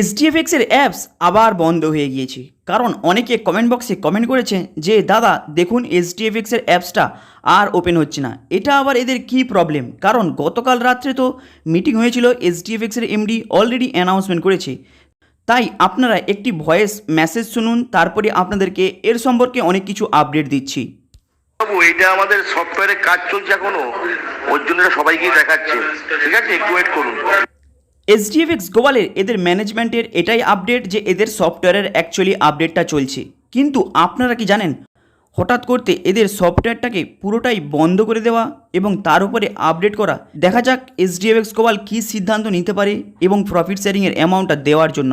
এসডিএফএক্সের apps আবার বন্ধ হয়ে গিয়েছে। কারণ অনেকে কমেন্ট বক্সে কমেন্ট করেছে যে, দাদা, দেখুন এসডিএফএক্সের অ্যাপসটা আর ওপেন হচ্ছে না। এটা আবার এদের কি প্রবলেম কারণ গতকাল রাত্রে তো মিটিং হয়েছিল এসডিএফএক্সের এমডি অলরেডি অ্যানাউন্সমেন্ট করেছে। তাই আপনারা একটি ভয়েস মেসেজ শুনুন, তারপরে আপনাদেরকে এর সম্পর্কে অনেক কিছু আপডেট দিচ্ছি। বাবু এইটা আমাদের সফটওয়্যারে কাজ চলছে এখনও। ওর জন্য এটা সবাইকেই দেখাচ্ছে। ঠিক আছে? একটু ওয়েট করুন। এসডিএফএক্স গ্লোবালের এদের ম্যানেজমেন্টের এটাই আপডেট যে এদের সফটওয়্যারের অ্যাকচুয়ালি আপডেটটা চলছে। কিন্তু আপনারা কি জানেন? হঠাৎ করতে এদের সফটওয়্যারটাকে পুরোটাই বন্ধ করে দেওয়া এবং তার উপরে আপডেট করা। দেখা যাক এসডিএফএক্স গ্লোবাল কী সিদ্ধান্ত নিতে পারে এবং প্রফিট শেয়ারিংয়ের অ্যামাউন্টটা দেওয়ার জন্য।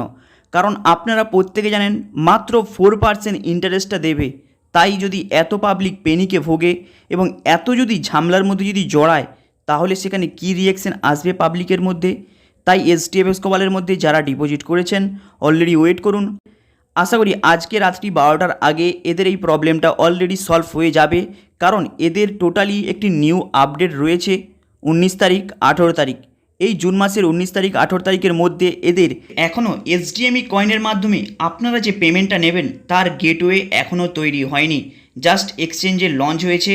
কারণ আপনারা প্রত্যেকে জানেন, মাত্র ফোর পার্সেন্ট ইন্টারেস্টটা দেবে। তাই যদি এত পাবলিক পেনিকে ভোগে এবং এত যদি ঝামলার মধ্যে যদি জড়ায়, তাহলে সেখানে কী রিয়েকশন আসবে পাবলিকের মধ্যে? তাই এসটিএফএস কোবালের মধ্যে যারা ডিপোজিট করেছেন অলরেডি ওয়েট করুন। আশা করি আজকে রাত্রি বারোটার আগে এদের এই প্রবলেমটা অলরেডি সলভ হয়ে যাবে, কারণ এদের টোটালি একটি নিউ আপডেট রয়েছে, উনিশ তারিখ, আঠেরো তারিখ। এই জুন মাসের উনিশ তারিখ, আঠেরো তারিখের মধ্যে এদের এখনও এসডিএমই কয়েনের মাধ্যমে আপনারা যে পেমেন্টটা নেবেন, তার গেটওয়ে এখনও তৈরি হয়নি। জাস্ট এক্সচেঞ্জে লঞ্চ হয়েছে।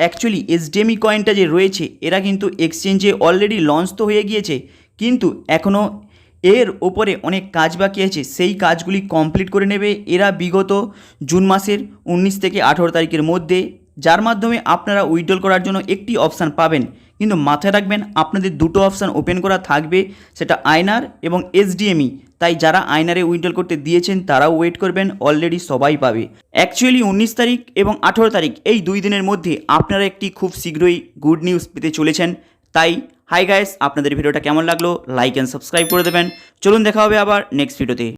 অ্যাকচুয়ালি এসডিএমই কয়েনটা যে রয়েছে, এরা কিন্তু এক্সচেঞ্জে অলরেডি লঞ্চ তো হয়ে গিয়েছে কিন্তু এখনও এর ওপরে অনেক কাজ বাকি আছে। সেই কাজগুলি কমপ্লিট করে নেবে এরা বিগত জুন মাসের উনিশ থেকে আঠেরো তারিখের মধ্যে। যার মাধ্যমে আপনারা উইথড্রল করার জন্য একটি অপশান পাবেন। কিন্তু মাথায় রাখবেন, আপনাদের দুটো অপশান ওপেন করা থাকবে, সেটা আয়নার এবং এসডিএমই তাই যারা আয়নারে উইথড্রল করতে দিয়েছেন, তারাও ওয়েট করবেন অলরেডি সবাই পাবে। অ্যাকচুয়ালি উনিশ তারিখ এবং আঠেরো তারিখ, এই দুই দিনের মধ্যে আপনারা একটি খুব শীঘ্রই গুড নিউজ পেতে চলেছেন। তাই হাই গাইস আপনাদের ভিডিওটা কেমন লাগল? লাইক অ্যান্ড সাবস্ক্রাইব করে দেবেন। চলুন দেখা হবে আবার নেক্সট ভিডিওতে